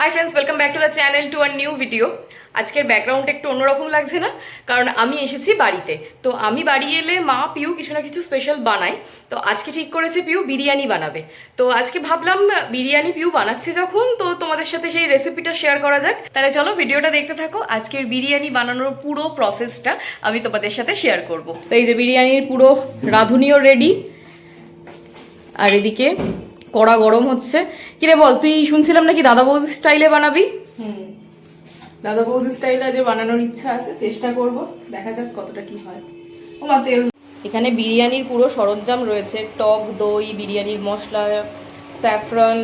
Hi friends welcome back to the channel to our new video আজকের background একটু অন্যরকম লাগছে না? কারণ আমি এসেছি বাড়িতে। তো আমি বাড়ি এলে মা পিউ কিছু না কিছু স্পেশাল বানায়। তো আজকে ঠিক করেছে পিউ বিরিয়ানি বানাবে। তো আজকে ভাবলাম, বিরিয়ানি পিউ বানাচ্ছে যখন, তো তোমাদের সাথে সেই রেসিপিটা শেয়ার করা যাক। তাহলে চলো ভিডিওটা দেখতে থাকো। আজকের বিরিয়ানি বানানোর পুরো প্রসেসটা আমি তোমাদের সাথে শেয়ার করব। তো এই যে বিরিয়ানির পুরো রাঁধুনিও রেডি আর এদিকে কড়া গরম হচ্ছে। কিরে বল তুই শুনছিলাম নাকি দাদা বৌদি স্টাইলে বানাবি? হুম দাদা বৌদি স্টাইলে যে বানানোর ইচ্ছা আছে চেষ্টা করব দেখা যাক কতটা কি হয়। ওমা তেল এখানে বিরিয়ানির পুরো সরঞ্জাম রয়েছে টক দই বিরিয়ানির মশলা স্যাফরন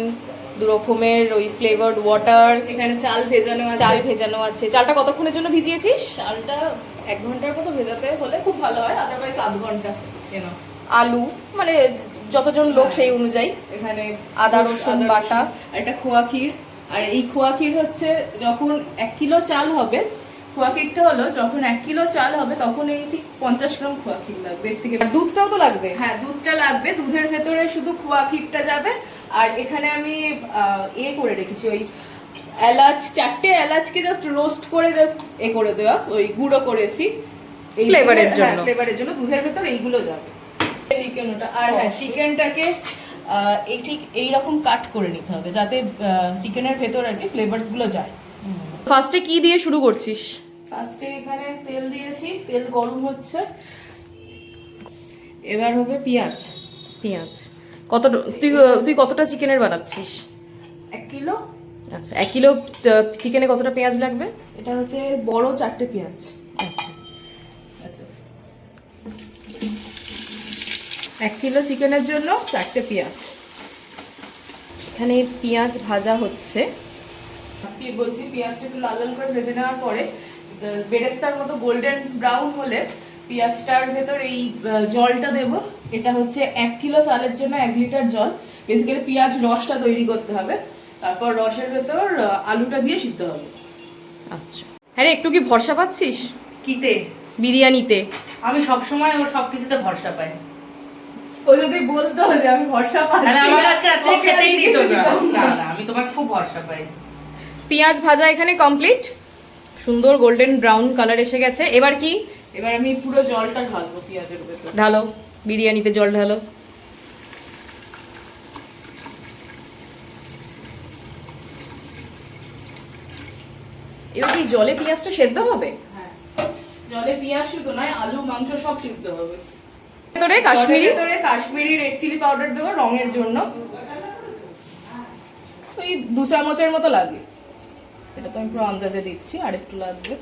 দু রকমের ওই ফ্লেভারড ওয়াটার এখানে চাল ভেজানো আছে। চাল ভেজানো আছে। চালটা কতক্ষণের জন্য ভিজিয়েছিস? চালটা এক ঘণ্টার মতো ভেজাতে হলে খুব ভালো হয় আদারওয়াইজ আধ ঘণ্টা কেন? আলু মানে যতজন লোক হ্যাঁ। সেই অনুযায়ী এখানে আদা রসুন বাটা। আর এটা খোয়া ক্ষীর। আর এই খোয়া ক্ষীর হচ্ছে যখন এক কিলো চাল হবে খোয়া ক্ষীরটা হলো যখন এক কিলো চাল হবে তখন এই ঠিক পঞ্চাশ গ্রাম খোয়া ক্ষীর লাগবে এর থেকে দুধটাও তো লাগবে? হ্যাঁ দুধটা লাগবে। দুধের ভেতরে শুধু খোয়া ক্ষীরটা যাবে। আর এখানে আমি এ করে রেখেছি। ওই এলাচ চারটে এলাচকে জাস্ট রোস্ট করে জাস্ট এ করে দেওয়া। ওই গুঁড়ো করেছি। Flavor এর জন্য। ফ্লেভারের জন্য। দুধের ভেতর এইগুলো যাবে। চিকেন ওটা। আর হ্যাঁ চিকেনটাকে এই ঠিক এইরকম কাট করে নিতে হবে যাতে চিকেনের ভেতর আর কি ফ্লেভারসগুলো যায়। ফার্স্টে কি দিয়ে শুরু করছিস? ফার্স্টে এখানে তেল দিয়েছি। তেল গরম হচ্ছে। এবার হবে পেঁয়াজ। পেঁয়াজ। কত তুই তুই কতটা চিকেনের বানাচ্ছিস? এক কিলো। আচ্ছা এক কিলো চিকেনে কতটা পেঁয়াজ লাগবে? এটা হচ্ছে বড় চারটে পেঁয়াজ আচ্ছা আচ্ছা এক কিলো চিকেনের জন্য চারটে পেঁয়াজ। এখানে পেঁয়াজ ভাজা হচ্ছে। বলছি পেঁয়াজটা একটু লাল লাল করে ভেজে নেওয়ার পরে বেরেস্তার মতো গোল্ডেন ব্রাউন হলে পেঁয়াজটার ভেতর এই জলটা দেব। এটা হচ্ছে এক কিলো চালের জন্য এক লিটার জল। বেসিক্যালি পেঁয়াজ রসটা তৈরি করতে হবে। তারপর রসের ভেতর আলুটা দিয়ে সিদ্ধ হবে। আচ্ছা। হ্যাঁ একটু কি ভরসা পাচ্ছিস? কিতে? বিরিয়ানিতে। আমি সবসময় ওর সবকিছুতে ভরসা পাই। ও যদি বলতো যে আমি ভরসা পাচ্ছি তাহলে আমার আজকে রাতে খেতেই দিত না। না। আমি তোমাকে খুব ভরসা পাই। পেঁয়াজ ভাজা এখানে কমপ্লিট সুন্দর গোল্ডেন ব্রাউন কালার এসে গেছে। এবার কি? এবার আমি পুরো জলটা ঢালবো পেঁয়াজের ভেতর। ঢালো। বিরিয়ানিতে জল ঢালো। এবার কি জলে পেঁয়াজটা সেদ্ধ হবে? হ্যাঁ। জলে পেঁয়াজ শুধু নয় আলু মাংস সব সিদ্ধ হবে। ভেতরে কাশ্মীরি। ভেতরে কাশ্মীরি রেড চিলি পাউডার দেবো রঙের জন্য। ওই দু চামচের মতো লাগে। এটা তো আমি পুরো আন্দাজে দিচ্ছি আর একটু লাগবে।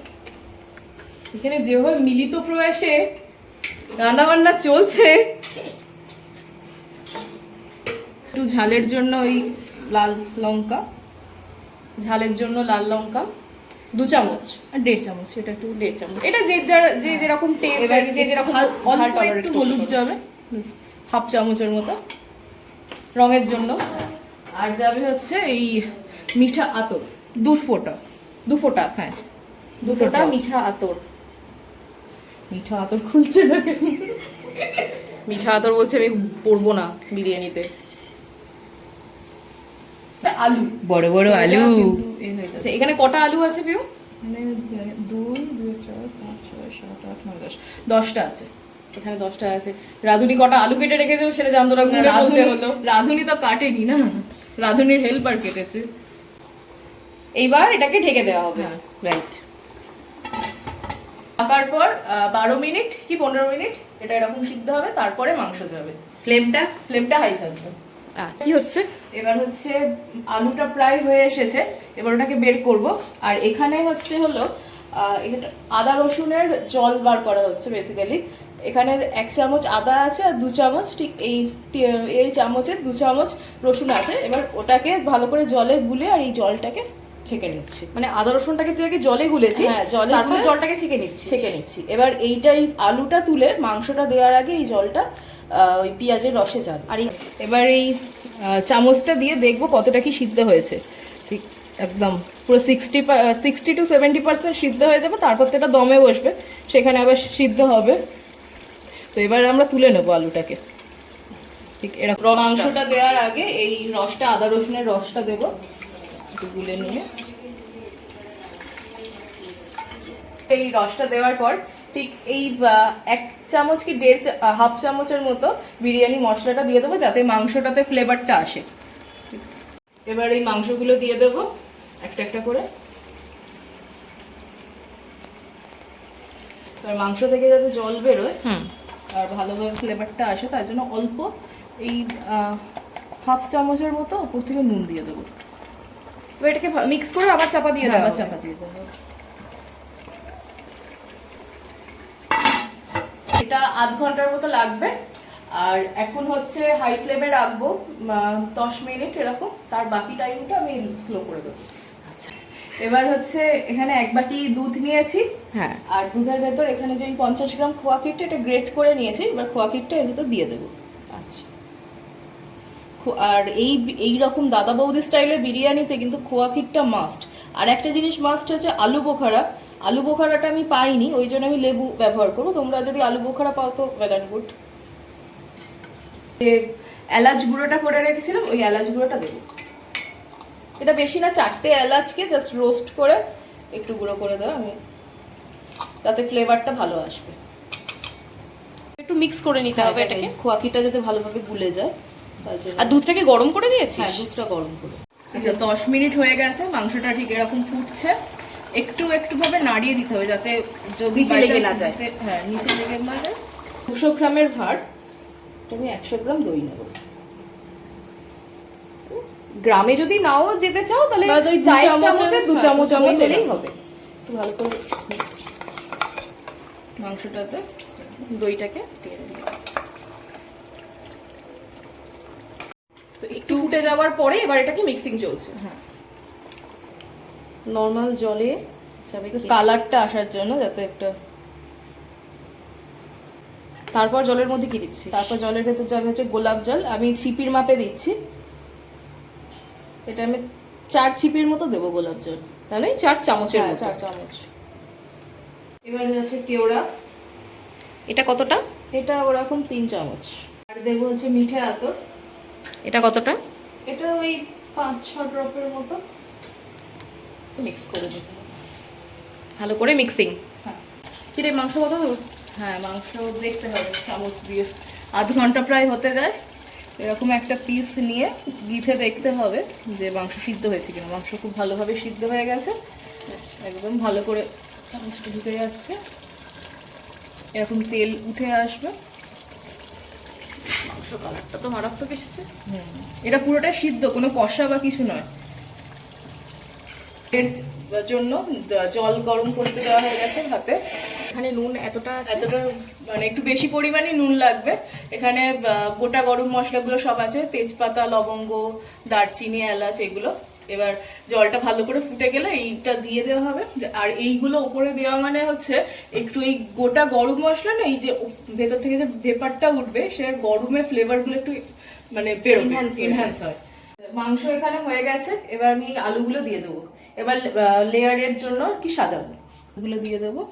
এখানে যেভাবে মিলিত প্রয়াসে রান্নাবান্না চলছে একটু ঝালের জন্য ওই লাল লঙ্কা। ঝালের জন্য লাল লঙ্কা। দু চামচ আর দেড় চামচ এটা একটু দেড় চামচ। এটা যে যার যে যেরকম টেস্ট এবার যে যেরকম অল্প একটু হলুদ যাবে হাফ চামচের মতো রঙের জন্য। আর যাবে হচ্ছে এই মিঠা আতর দু ফোঁটা। দু ফোঁটা হ্যাঁ। দু ফোঁটা মিঠা আতর। মিঠা আতর খুলছে না মিঠা আতর বলছে আমি পরবো না বিরিয়ানিতে। আলু। বড় বড় হয়ে। আচ্ছা এখানে কটা আলু আছে পিউ? দুই দুই চার পাঁচ ছয় সাত আট নয় দশ। দশটা আছে। এখানে দশটা আছে। রাধুনি কটা আলু কেটে রেখে দেবো সেটা জানতো না বলতে হলো। রাঁধুনি তো কাটেনি না। রাঁধুনির হেল্পার কেটেছে। এইবার এটাকে ঢেকে দেওয়া হবে। হ্যাঁ। রাইট পাকার পর বারো মিনিট কি পনেরো মিনিট? এটা এরকম সিদ্ধ হবে তারপরে মাংস যাবে। ফ্লেমটা ফ্লেমটা হাই থাকবে। আচ্ছা। কি হচ্ছে? এবার হচ্ছে আলুটা প্রায় হয়ে এসেছে এবার ওটাকে বের করব। আর এখানে হচ্ছে হলো এটা আদা রসুনের জল বার করা হচ্ছে বেসিক্যালি এখানে এক চামচ আদা আছে আর দু চামচ ঠিক এই এই চামচের দু চামচ রসুন আছে। এবার ওটাকে ভালো করে জলে গুলে আর এই জলটাকে ছেঁকে নিচ্ছি। মানে আদা রসুনটাকে তুই আগে জলে গুলেছিস হ্যাঁ, জলে তারপর জলটাকে ছেঁকে নিচ্ছি ছেঁকে নিচ্ছি। এবার এইটাই আলুটা তুলে মাংসটা দেওয়ার আগে এই জলটা ওই পেঁয়াজের রসে যাবে আর এবার এই চামচটা দিয়ে দেখব কতটা কি সিদ্ধ হয়েছে। ঠিক একদম পুরো sixty sixty to seventy percent সিদ্ধ হয়ে যাবে তারপর তো এটা দমে বসবে সেখানে আবার সিদ্ধ হবে। তো এবার আমরা তুলে নেব আলুটাকে। ঠিক এরকম মাংসটা দেওয়ার আগে এই রসটা আদা রসুনের রসটা দেবো। একটু গুলে নিয়ে। এই রসটা দেওয়ার পর ঠিক এই এক চামচ কি দেড় হাফ চামচের মতো বিরিয়ানি মশলাটা দিয়ে দেবো যাতে মাংসটাতে ফ্লেভারটা আসে। এবার এই মাংসগুলো দিয়ে দেবো একটা একটা করে। আর মাংস থেকে যাতে জল বেরোয় হুম। আর ভালোভাবে ফ্লেভারটা আসে তার জন্য অল্প এই হাফ চামচের মতো উপর থেকে নুন দিয়ে দেবো। এবার এটাকে মিক্স করে আবার চাপা দিয়ে হ্যাঁ, দেওয়া আবার চাপা দিয়ে দেবো এটা আধ ঘণ্টার মতো লাগবে। আর এখন হচ্ছে হাই ফ্লেমে রাখব দশ মিনিট এরকম। তার বাকি টাইমটা আমি স্লো করে দেবো। আচ্ছা। এবার হচ্ছে এখানে এক বাটি দুধ নিয়েছি। হ্যাঁ। আর দুধের ভেতর এখানে যে পঞ্চাশ গ্রাম খোয়া কিটটা এটা গ্রেট করে নিয়েছি। এবার খোয়া কিটটা এর ভিতর দিয়ে দেবো। আচ্ছা। আর এই এই রকম দাদা বৌদি স্টাইলে বিরিয়ানিতে কিন্তু খোয়া ক্ষীরটা মাস্ট আর একটা জিনিস মাস্ট হচ্ছে আলু বোখারা। আলু বোখারাটা আমি পাইনি ওই জন্য আমি লেবু ব্যবহার করব। তোমরা যদি আলু বোখারা পাও তো ওয়েল অ্যান্ড গুড এলাচ গুঁড়োটা করে রেখেছিলাম ওই এলাচ গুঁড়োটা দেবো। এটা বেশি না চারটে এলাচকে জাস্ট রোস্ট করে একটু গুঁড়ো করে দেওয়া আমি তাতে ফ্লেভারটা ভালো আসবে। একটু মিক্স করে নিতে হবে এটাকে। খোয়া ক্ষীরটা যাতে ভালোভাবে গুলে যায় তার জন্য। আর দুধটাকে গরম করে দিয়েছি হ্যাঁ দুধটা গরম করে। আচ্ছা দশ মিনিট হয়ে গেছে মাংসটা ঠিক এরকম ফুটছে। একটু একটু ভাবে নাড়িয়ে দিতে হবে যাতে যদি নিচে লেগে না যায়। হ্যাঁ নিচে লেগে না যায়। দুশো গ্রামের ভাত এটা আমি একশো গ্রাম দই নেব। গ্রামে যদি নাও যেতে চাও তাহলে ওই দু চায়ের চামচে দু হ্যাঁ, চামচ চামচ হলেই এরকম। হবে। একটু ভালো করে মাংসটাতে দইটাকে দিয়ে তো একটু ফুটে যাওয়ার পরে এবার এটাকে মিক্সিং চলছে। হ্যাঁ। নর্মাল জলে কালারটা আসার জন্য যাতে একটা তারপর জলের মধ্যে কি দিচ্ছি তারপর জলের ভেতর যাবে হচ্ছে গোলাপ জল আমি ছিপির মাপে দিচ্ছি। এটা আমি চার ছিপির মতো দেবো গোলাপ জল। তাহলে চার চামচের হ্যাঁ, চার চামচ। এবারে যাচ্ছে কেওড়া। এটা কতটা? এটা ওরকম তিন চামচ। আর দেবো হচ্ছে মিঠে আতর। এটা কতটা? এটা ওই পাঁচ ছ ড্রপের মতো। মিক্স করে দিতে হবে ভালো করে মিক্সিং হ্যাঁ। কিরে মাংস কত দূর? হ্যাঁ মাংস দেখতে হবে চামচ দিয়ে। আধ ঘণ্টা প্রায় হতে যায়। এরকম একটা পিস নিয়ে গিথে দেখতে হবে যে মাংস সিদ্ধ হয়েছে কিনা। মাংস খুব ভালোভাবে সিদ্ধ হয়ে গেছে। একদম ভালো করে চামচটা ঢুকে যাচ্ছে। এরকম তেল উঠে আসবে। মাংস কালারটা তো মারাত্মক এসেছে। এটা পুরোটা সিদ্ধ কোনো কষা বা কিছু নয়। এর জন্য জল গরম করতে দেওয়া হয়ে গেছে হাতে। এখানে নুন এতটা এতটা মানে একটু বেশি পরিমাণে নুন লাগবে। এখানে গোটা গরম মশলাগুলো সব আছে তেজপাতা লবঙ্গ দারচিনি এলাচ এগুলো। এবার জলটা ভালো করে ফুটে গেলে এইটা দিয়ে দেওয়া হবে। আর এইগুলো উপরে দেওয়া মানে হচ্ছে একটু এই গোটা গরম মশলা না এই যে ভেতর থেকে যে ভেপারটা উঠবে সে গরমে ফ্লেভারগুলো একটু মানে বেরোবে হয়ে এনহ্যান্স হয়। মাংস এখানে হয়ে গেছে এবার আমি আলুগুলো দিয়ে দেবো। এবার লেয়ারের জন্য কি সাজাবো? এগুলো দিয়ে দেবো।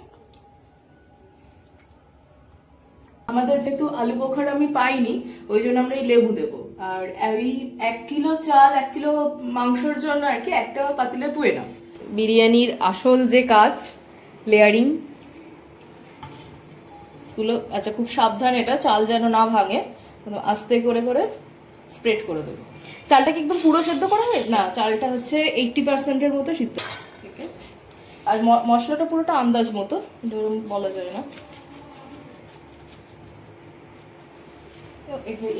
আমাদের যেহেতু আলু বোখার আমি পাইনি, ওই জন্য আমরা এই লেবু দেবো। আর এই এক কিলো চাল, এক কিলো মাংসর জন্য আর কি একটা পাতিলে টু এনাফ বিরিয়ানির আসল যে কাজ, লেয়ারিং, গুলো আচ্ছা খুব সাবধান এটা, চাল যেন না ভাঙে আস্তে করে করে স্প্রেড করে দেবো। চালটা কি একদম পুরো সেদ্ধ করা হয়েছে? না চালটা হচ্ছে এইটটি পার্সেন্টের মতো সিদ্ধ। ঠিক আছে আর মশলাটা পুরোটা আন্দাজ মতো ধরুন বলা যায় না।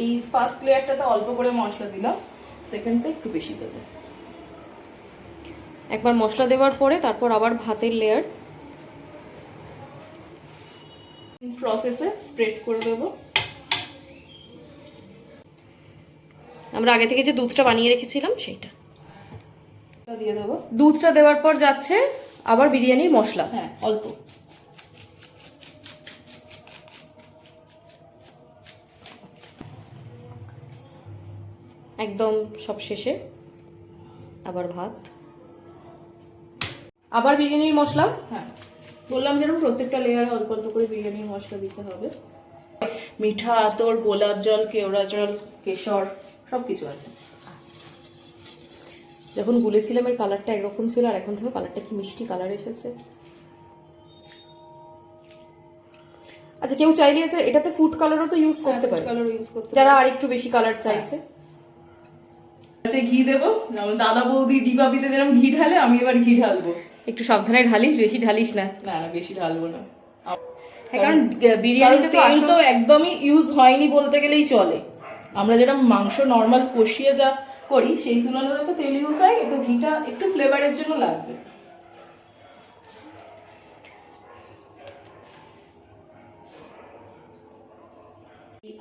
এই ফার্স্ট লেয়ারটাতে অল্প করে মশলা দিলাম সেকেন্ডটা একটু বেশি দেবো। একবার মশলা দেওয়ার পরে তারপর আবার ভাতের লেয়ার প্রসেসে স্প্রেড করে দেবো। আমরা আগে থেকে যে দুধটা বানিয়ে রেখেছিলাম সেইটা। দিয়ে দেবো। দুধটা দেওয়ার পর যাচ্ছে আবার বিরিয়ানির মশলা। হ্যাঁ অল্প। একদম সব শেষে আবার ভাত। আবার বিরিয়ানির মশলা? হ্যাঁ। বললাম যেরকম প্রত্যেকটা লেয়ারে অল্প অল্প করে বিরিয়ানির মশলা দিতে হবে। মিঠা আতর গোলাপ জল কেওড়া জল কেশর। সব কিছু আছে যখন গুলেছিলাম এর কালারটা একরকম ছিল আর এখন থেকে কালারটা কি মিষ্টি কালার এসেছে। আচ্ছা কেউ চাইলে এতে এটাতে ফুড কালারও তো ইউজ করতে পারে। কালার ইউজ করতে যারা আর একটু বেশি কালার চাইছে। আছে ঘি দেবো? দাদা বৌদি ডিবাবিতে যেরকম ঘি ঢালে আমি এবার ঘি ঢালবো। একটু সাবধানে ঢালিস বেশি ঢালিস না। না না বেশি ঢালবো না। হ্যাঁ, কারণ কারণ বিরিয়ানিতে তো তেল তো একদমই ইউজ হয়নি বলতে গেলেই চলে। আমরা যেটা মাংস নর্মাল কষিয়ে যা করি, সেই তুলনায় তো তেল ইউজ হয়, তো ঘিটা একটু ফ্লেভারের জন্য লাগবে।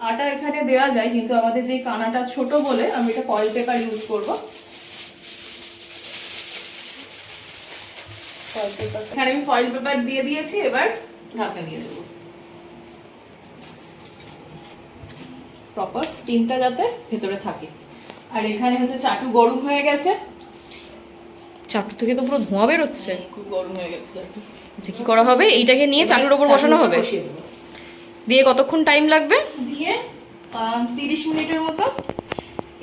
আটা এখানে দেওয়া যায়, কিন্তু আমাদের যে কানাটা ছোট বলে আমি এটা ফয়েল পেপার ইউজ করব। এখানে আমি ফয়েল পেপার দিয়ে দিয়েছি, এবার ঢাকা দিয়ে দেবো। প্রপার স্টিমটা যাতে ভেতরে থাকে। আর এখানে হচ্ছে চাটু গরম হয়ে গেছে। চাটু থেকে তো পুরো ধোঁয়া বেরোচ্ছে। খুব গরম হয়ে গেছে চাটু। আচ্ছা কি করা হবে? এইটাকে নিয়ে চাটুর ওপর বসানো হবে। দিয়ে কতক্ষণ টাইম লাগবে? দিয়ে তিরিশ মিনিটের মতো।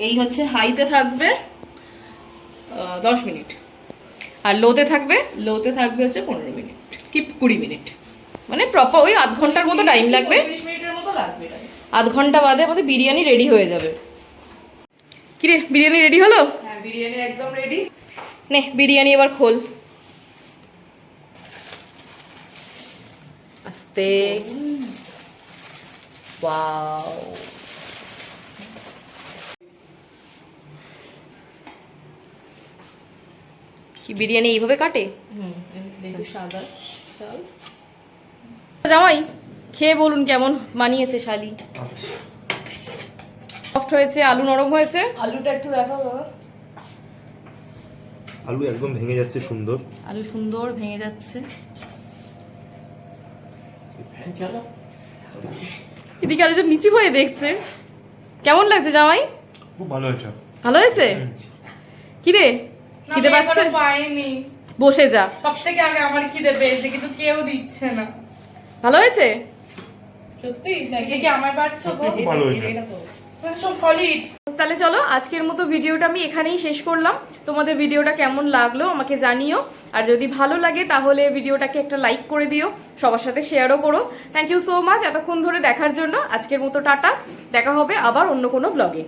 এই হচ্ছে হাইতে থাকবে দশ মিনিট। আর লোতে থাকবে? লোতে থাকবে হচ্ছে পনেরো মিনিট কি কুড়ি মিনিট। মানে প্রপার ওই আধ ঘণ্টার মতো টাইম লাগবে। তিরিশ মিনিটের মতো লাগবে। আধ ঘণ্টা বাদে আমাদের বিরিয়ানি রেডি হয়ে যাবে। কিরে বিরিয়ানি রেডি হলো? হ্যাঁ বিরিয়ানি একদম রেডি নে বিরিয়ানি এবার খোল। আস্তে। ওয়াও। কি বিরিয়ানি এইভাবে কাটে? হুম সাদা চাল। জামাই? খেয়ে বলুন কেমন মানিয়েছে শালি? সফট হয়েছে আলু নরম হয়েছে? আলুটা একটু দেখাও বাবা। আলু একদম ভেঙে যাচ্ছে সুন্দর। আলু সুন্দর ভেঙে যাচ্ছে। চলো। এদিকে আলু নিচু হয়ে দেখছে। কেমন লাগছে জামাই? খুব ভালো হয়েছে। ভালো হয়েছে? কিরে খিদে পাচ্ছে? পাইনি বসে যা। সব থেকে আগে আমার খিদে পেয়েছে কিন্তু কেউ দিচ্ছে না। ভালো হয়েছে? সত্যি? নাকি কে পারছ গো? ভালো এটা তো। সব সলিড তাহলে চলো আজকের মতো ভিডিওটা আমি এখানেই শেষ করলাম। তোমাদের ভিডিওটা কেমন লাগল আমাকে জানিও। আর যদি ভালো লাগে তাহলে ভিডিওটাকে একটা লাইক করে দিও। সবার সাথে শেয়ারও করো। থ্যাংক ইউ সো মাচ এতক্ষণ ধরে দেখার জন্য আজকের মতো টাটা। দেখা হবে আবার অন্য কোনো ব্লগে